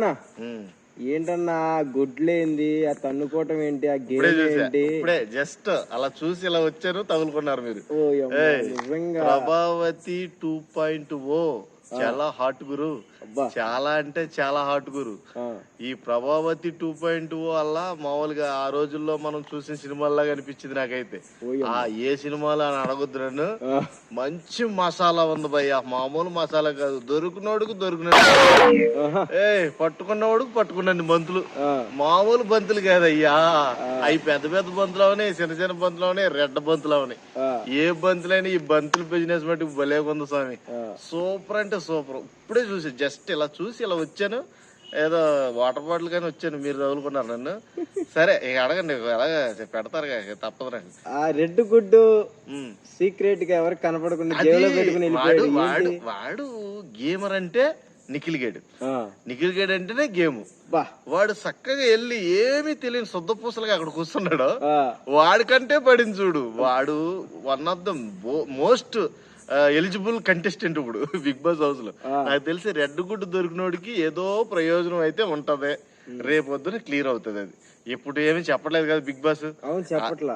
అన్న. ఉమ్. ఏంటన్నా గుడ్లేంది ఆ తన్నుకోవటం ఏంటి? ఆ గేమ్ ఏంటి? ఇప్పుడే జస్ట్ అలా చూసి ఇలా వచ్చారు తగులుకున్నారు మీరు. Prabhavati two point O. చాలా హాట్ గురు. చాలా అంటే చాలా హాట్ గురు. ఈ ప్రభావతి టూ పాయింట్ వల్ల మామూలుగా ఆ రోజుల్లో మనం చూసిన సినిమాల్లాగా అనిపించింది నాకైతే. ఆ ఏ సినిమాలు అని అడగొద్దు నన్ను. మంచి మసాలా ఉంది భయ్య. మామూలు మసాలా కాదు. దొరికినోడుకు దొరికినట్టు. ఆహా, ఏ పట్టుకున్నవాడుకు పట్టుకున్నన్ని బంతులు. మామూలు బంతులు కాదయ్యా. అవి పెద్ద పెద్ద బంతులు అవనాయి చిన్న చిన్న బంతులు అవనాయి రెడ్ బంతులు అవనాయి ఏ బంతులైనా ఈ బంతుల బిజినెస్ మటుకు భలే ఉంది స్వామి. సూపర్ అంటే సూపర్. ఇప్పుడే చూసి జస్ట్ ఇలా చూసి ఇలా వచ్చాను. ఏదో వాటర్ బాటిల్ కానీ వచ్చాను. మీరు తగులుకున్నారు నన్ను. సరే ఇక అడగండి. ఎలాగ పెడతారు తప్పదు నాకు. ఆ రెడ్ గుడ్డు. సీక్రెట్గా ఎవరికి కనపడకుండా అది జేబులో పెట్టుకుని వాడు గేమర్ అంటే నిఖిల్ గేడు. నిఖిల్ గేడ్ అంటేనే గేమ్. వాడు చక్కగా వెళ్ళి ఏమీ తెలియని శుద్ధ పూసలుగా అక్కడ కూర్చున్నాడు. వాడికంటే పడింది చూడు. వాడు one of the most eligible contestant ఇప్పుడు బిగ్ బాస్ హౌస్లో. నాకు తెలిసి రెడ్ గుడ్డు దొరికినోడికి ఏదో ప్రయోజనం అయితే ఉంటది. రేపొద్దున క్లియర్ అవుతుంది అది. ఇప్పుడు ఏమీ చెప్పలేదు కదా బిగ్ బాస్. అవును చెప్పట్లా.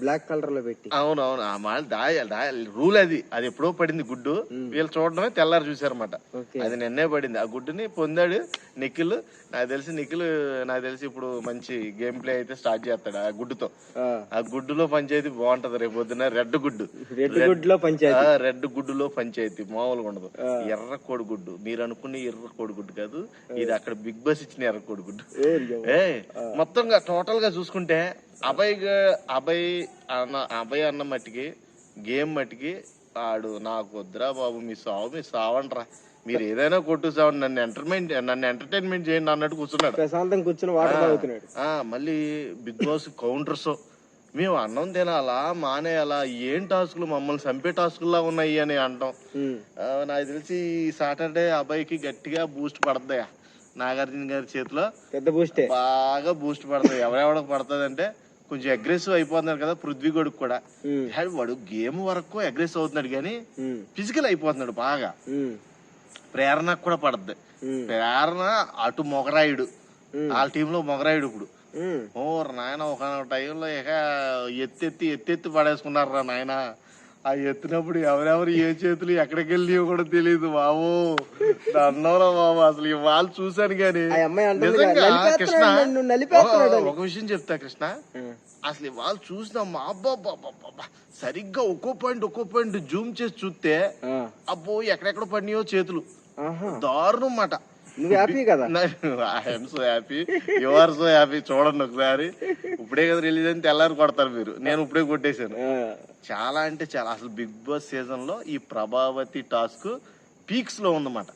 బ్లాక్ కలర్లో పెట్టి. అవును అవును. ఆ దాయాలి రూల్ అది. అది ఎప్పుడో పడింది గుడ్డు. వీళ్ళు చూడడమే తెల్లారి చూసారన్నమాట అది నిన్నే పడింది. ఆ గుడ్డుని పొందాడు నిఖిల్. నాకు తెలిసి నిఖిల్ నాకు తెలిసి ఇప్పుడు మంచి గేమ్ ప్లే అయితే స్టార్ట్ చేస్తాడు ఆ గుడ్డుతో. ఆ, గుడ్డులో పంచాయతీ బాగుంటది రేపు పొద్దున రెడ్ గుడ్డు. రెడ్ గుడ్లో పంచాయతీ. ఆ రెడ్ గుడ్డులో పంచాయతీ. మామూలుగా ఉండదు. ఎర్ర కోడిగుడ్డు మీరు అనుకునే ఎర్ర కోడిగుడ్డు కాదు. ఇది అక్కడ బిగ్ బాస్ ఇచ్చిన ఎర్ర కోడిగుడ్డు. ఏ మొత్తంగా టోటల్గా చూసుకుంటే అభయ్ అభయ్ అన్న అభయ్ అన్న మట్టికి గేమ్ మట్టికి ఆడు నాకు వద్దురా బాబు మీ సావు మీ సావంట్రా మీరు ఏదైనా కొట్టు సావండి నన్ను ఎంటర్టైన్మెంట్ నన్ను ఎంటర్టైన్మెంట్ చేయండి అన్నట్టు కూర్చున్నాడు. ప్రశాంతం కూర్చుని వాటర్ తాగుతున్నాడు. ఆ మళ్ళీ బిగ్ బాస్ కౌంటర్స్ మేము అన్నం తినాలా మానేయాలా ఏం టాస్కులు మమ్మల్ని చంపే టాస్కుల్లా ఉన్నాయి అని అంటాం. నాకు తెలిసి సాటర్డే అబ్బాయికి గట్టిగా బూస్ట్ పడతాయా నాగార్జున గారి చేతిలో పెద్ద బూస్టే బాగా బూస్ట్ పడుతుంది. ఎవరెవరికి పడుతుంది అంటే కొంచెం అగ్రెసివ్ అయిపోతున్నాడు కదా పృథ్వీ కొడుకు కూడా. వాడు గేమ్ వరకు అగ్రెసివ్ అవుతున్నాడు కానీ ఫిజికల్ అయిపోతున్నాడు బాగా. ఉమ్, ప్రేరణకు కూడా పడద్ది. ప్రేరణ అటు మొగరాయుడు. వాళ్ళ టీంలో మొగరాయుడు ఇప్పుడు. ఓ నాయన ఒక టైంలో ఇక ఎత్తెత్తి ఎత్తెత్తి పడేసుకున్నారా నాయన. ఆ ఎత్తినప్పుడు ఎవరెవరు ఏ చేతులు ఎక్కడికి వెళ్ళి కూడా తెలియదు బాబు అన్నవరా బాబు అసలు వాళ్ళు చూశాను కానీ కృష్ణ ఒక- విషయం చెప్తా కృష్ణ. అసలు ఈ వాళ్ళు చూసినాం అబ్బా సరిగ్గా ఒక్కో పాయింట్ ఒక్కో పాయింట్ జూమ్ చేసి చూస్తే అబ్బో ఎక్కడెక్కడ పడినాయో చేతులు. దారుణం మాట. నువ్వు హ్యాపీ కదా? I'm so happy you are so happy చూడండి ఒకసారి. ఇప్పుడే కదా రిలీజ్ అని తెల్లారి కొడతారు మీరు. నేను ఇప్పుడే కొట్టేశాను. చాలా అంటే చాలా. అసలు బిగ్ బాస్ సీజన్లో ఈ ప్రభావతి టాస్క్ పీక్స్లో ఉందన్నమాట.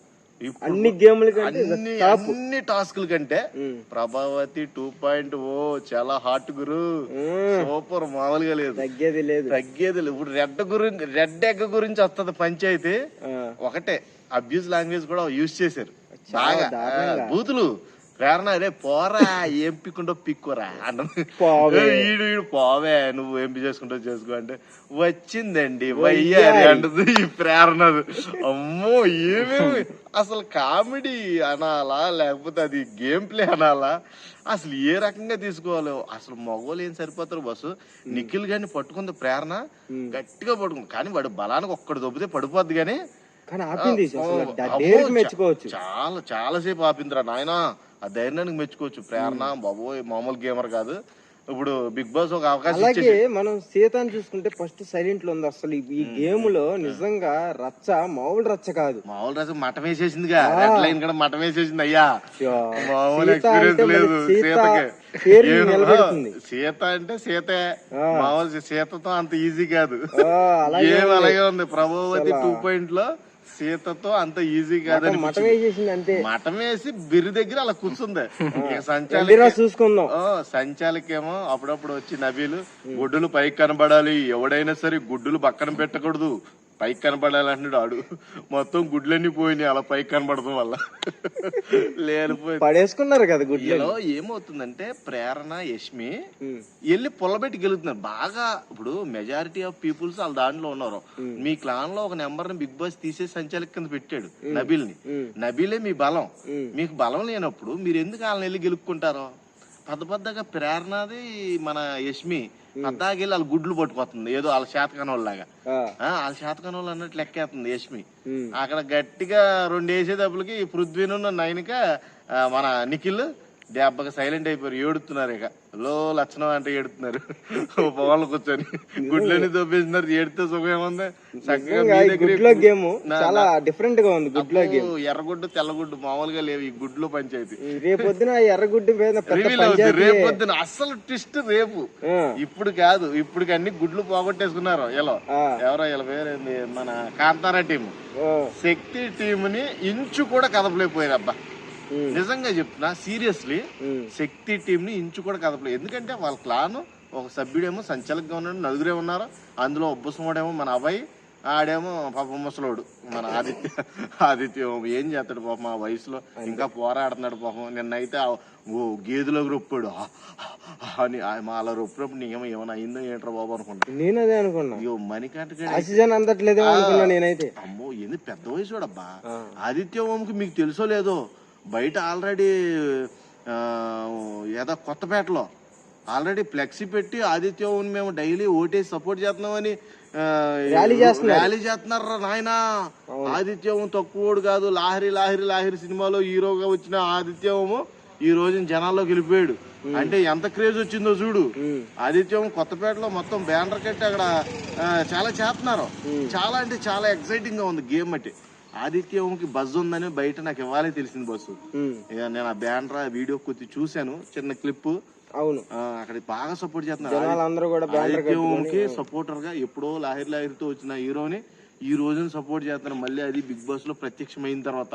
అన్ని గేమ్ల అన్ని అన్ని టాస్కుల కంటే ప్రభావతి టూ పాయింట్ ఓ చాలా హాట్ గురు. సూపర్ మామూలుగా లేదు. తగ్గేది లేదు. తగ్గేది లేదు. ఇప్పుడు రెడ్ గురించి రెడ్ ఎగ్ గురించి వస్తుంది పంచాయతీ. ఒకటే అబ్యూస్ లాంగ్వేజ్ కూడా యూజ్ చేశారు. బాగా బూతులు. ప్రేరణ రే పోరా ఏం పిక్కుంటో పిక్కురా అన్నది. ఈడు పోవే నువ్వు ఏం చేసుకుంటావు చేసుకో అంటే వచ్చిందండి వయ్యారి అంటది ఈ ప్రేరణ అమ్మో ఏమేమి? అసలు కామెడీ అనాలా లేకపోతే అది గేమ్ ప్లే అనాలా? అసలు ఏ రకంగా తీసుకోవాలి? అసలు మగవాళ్ళు ఏం సరిపోతారు బస్సు నిఖిల్ గాని పట్టుకుంది ప్రేరణ గట్టిగా పట్టుకుంది. కానీ వాడు బలానికి ఒక్కడు దొబ్బితే పడిపోద్ది కానీ కానీ ఆపింది అసలు ఓ, డా- అమ్మో, డేర్కి చా- మెచ్చుకోవచ్చు. చాలా చాలా సేపు ఆపిందిరా నాయన. ఆ ధైర్యానికి మెచ్చుకోవచ్చు. ప్రేరణ బాబోయ్ మామూలు గేమర్ కాదు. ఇప్పుడు బిగ్ బాస్ ఒక అవకాశం అలాగే మనం సీతని చూసుకుంటే ఫస్ట్ సైలెంట్లో ఉంది అసలు ఈ- గేమ్లో నిజంగా రచ్చ మామూలు రచ్చ కాదు. మామూలు మఠం వేసేసిందిగా. రెడ్ లైన్ కూడా మఠం వేసేసింది అయ్యా. మామూలు ఎక్స్పీరియన్స్ లేదు సీతకి. సీత అంటే సీతే. మామూలు సీతతో అంత ఈజీ కాదు. అలాగే ఉంది. ప్రభావతి టూ పాయింట్లో సీతతో అంత ఈజీ కాదని మటం వేసేసింది అంతే. మఠం వేసి బిర్రి దగ్గర అలా కూర్చుంది. సంచాలకి చూసుకుందాం. సంచాలకేమో అప్పుడప్పుడు వచ్చి నవీలు గుడ్డులు పైకి కనబడాలి. ఎవడైనా సరే గుడ్డులు పక్కన పెట్టకూడదు. పైకి కనపడాలంటున్నాడు ఆడు. మొత్తం గుడ్లన్నీ పోయినాయి అలా పైకి కనపడటం వల్ల. లేనిపోయి పడేసుకున్నారు కదా గుడ్లు. ఇలా ఏమవుతుందంటే ప్రేరణ యష్మి వెళ్ళి పొలబెట్టి గెలుతున్నారు. బాగా ఇప్పుడు మెజారిటీ ఆఫ్ పీపుల్స్ వాళ్ళ దాంట్లో ఉన్నారు. మీ క్లాన్లో ఒక నెంబర్ని బిగ్ బాస్ తీసేసి సంచాలక కింద పెట్టాడు నబిల్ని నబిలే మీ బలం. మీకు బలం లేనప్పుడు మీరు ఎందుకు వాళ్ళని వెళ్ళి గెలుపుకుంటారు? పెద్ద పెద్దగా ప్రేరణది మన యష్మి. పద్దాకి వెళ్ళి గుడ్లు పట్టుకొస్తుంది. ఏదో వాళ్ళ శాతకాని వాళ్ళలాగా ఆ, ఆ, వాళ్ళ శాతకాని వాళ్ళు అన్నట్టు లెక్కేస్తుంది యష్మి. ఉమ్. అక్కడ గట్టిగా రెండు వేసేటప్పటికి పృథ్వీను నైన్క మన నిఖిల్ దెబ్బకి సైలెంట్ అయిపోయారు ఏడుతున్నారు ఇక. లో లక్షణం అంటే ఏడుతున్నారు. వాళ్ళు కూర్చొని. గుడ్లని దొబ్బేసినారు. ఏడితే సుఖం ఏముంది? చక్కగా గేమ్ చాలా డిఫరెంట్గా ఉంది గుడ్లో గేమ్. ఎర్రగుడ్డు తెల్లగుడ్డు మామూలుగా లేవు ఈ గుడ్లు పంచాయతీ. రేపు పొద్దున ఆ ఎర్రగుడ్డి మీద పెద్ద రివీల్ అవుతుంది పంచాయతీ. రేపు పొద్దున అస్సలు ట్విస్ట్ రేపు. ఇప్పుడు కాదు ఇప్పుడు అన్ని గుడ్లు పోగొట్టేసుకున్నారు. ఆ, ఎవరో ఇలా పేరేంది మన కాంతారా టీం ఆ, శక్తి టీంని ఇంచు కూడా కదపలేకపోయారు అబ్బా. నిజంగా చెప్తున్నా సీరియస్లీ శక్తి టీం ని ఇంచు కూడా కదపలేదు. ఎందుకంటే వాళ్ళ క్లాన్ ఒక సభ్యుడేమో సంచాలకుగా ఉన్నాడు నలుగురే ఉన్నారు? అందులో ఒబ్బసుమోడేమో మన అబ్బాయి ఆడేమో పాప ముసలోడు మన ఆదిత్య ఆదిత్య ఏం చేస్తాడు పాపం ఆ వయసులో? ఇంకా పోరాడుతున్నాడు పాపం. నిన్నైతే ఓ గేదెలోకి రొప్పాడు. అని మా అలా రొప్పినప్పుడు నీకేమో ఏమైనా అయిందో ఏంట్రా బాబు అనుకున్నా. నేను అదే అనుకున్నా. అయ్యో అనుకున్నా నేనైతే. అమ్మో ఏంది పెద్ద వయసు అబ్బా. ఆదిత్య ఓంకి మీకు తెలుసో లేదో? బయట ఆల్రెడీ ఏదో కొత్తపేటలో ఆల్రెడీ ఫ్లెక్సీ పెట్టి ఆదిత్య ఓం మేము డైలీ ఓటేసి సపోర్ట్ చేస్తున్నామని ర్యాలీ చేస్తున్నారు. నాయనా? ఆదిత్య ఓం తక్కువోడు కాదు లాహిరి లాహిరి లాహిరి సినిమాలో హీరోగా వచ్చిన ఆదిత్య ఓము ఈ రోజున జనాల్లో గెలిపాడు. అంటే ఎంత క్రేజ్ వచ్చిందో చూడు. ఆదిత్యం కొత్తపేటలో మొత్తం బ్యానర్ కట్టి అక్కడ చాలా చేస్తున్నారు. చాలా అంటే చాలా ఎక్సైటింగ్గా ఉంది గేమ్ అంటే. ఆదిత్యంకి బజ్ ఉందని బయట నాకు ఇవ్వాలి తెలిసింది బస్సు. ఇక నేను ఆ బ్యానర్ వీడియో కొద్ది చూశాను చిన్న క్లిప్. అవును. అక్కడ బాగా సపోర్ట్ చేస్తున్నారు. ఆదిత్యంకి సపోర్టర్గా ఎప్పుడో లాహిర్ లాహిర్తో వచ్చిన హీరోని ఈ రోజున సపోర్ట్ చేస్తున్నారు. మళ్ళీ అది బిగ్ బాస్లో ప్రత్యక్షమైన తర్వాత.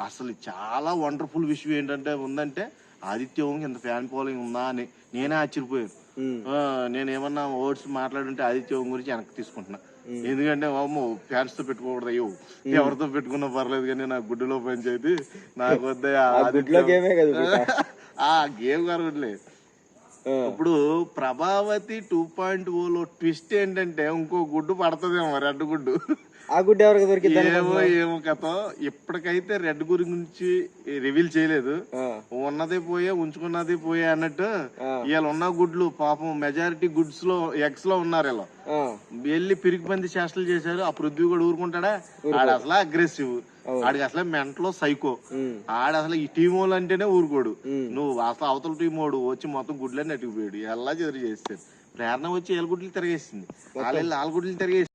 అసలు చాలా వండర్ఫుల్ విషయం ఏంటంటే ఉందంటే ఆదిత్యం ఇంత ఫ్యాన్ ఫాలోయింగ్ ఉందా అని నేనే ఆశ్చర్యపోయాను. ఉమ్, ఆ, నేను ఏమన్నా వర్డ్స్ మాట్లాడుంటే ఆదిత్యం గురించి వెనక్కి తీసుకుంటున్నా. ఎందుకంటే అమ్మో ఫ్యాన్స్తో పెట్టుకోకూడదు అయ్యో ఎవరితో పెట్టుకున్నా పర్లేదు కానీ నా గుడ్డులో పంచాయతీ నాకు వద్ద. ఆ గేమ్ కారులే ఆ, ఇప్పుడు ప్రభావతి టూ పాయింట్ ఓలో ట్విస్ట్ ఏంటంటే ఇంకో గుడ్డు పడుతుందేమో రెడ్ గుడ్డు. ఆ గుడ్డ ఎవరికి దొరికిద్ది ఏమో ఏమో కథ. ఇప్పటికైతే రెడ్ గురించి రివీల్ చేయలేదు. ఉన్నదే పోయే ఉంచుకున్నది పోయే అన్నట్టు. వీళ్ళు ఉన్న గుడ్లు పాపం మెజారిటీ గుడ్స్లో ఎగ్స్లో ఉన్నారు వీళ్ళు వెళ్ళి పిరికి పంది చేష్టలు చేశారు. ఆ పృథ్వీ కూడా ఊరుకుంటాడా ఆడ అసలు అగ్రెసివ్ ఆడికి అసలు మెంటలో సైకో ఆడ అసలు ఈ టీం వాళ్ళు అంటేనే ఊరుకోడు. నువ్వు అసలు అవతల టీం వాడు వచ్చి మొత్తం గుడ్లన్నీ అట్టుకుపోయాడు ఎలా చెదిరి చేస్తారు ప్రేరణ వచ్చి ఏళ్ళ గుడ్లు తిరగేసింది. వాళ్ళు గుడ్లు తిరగేసి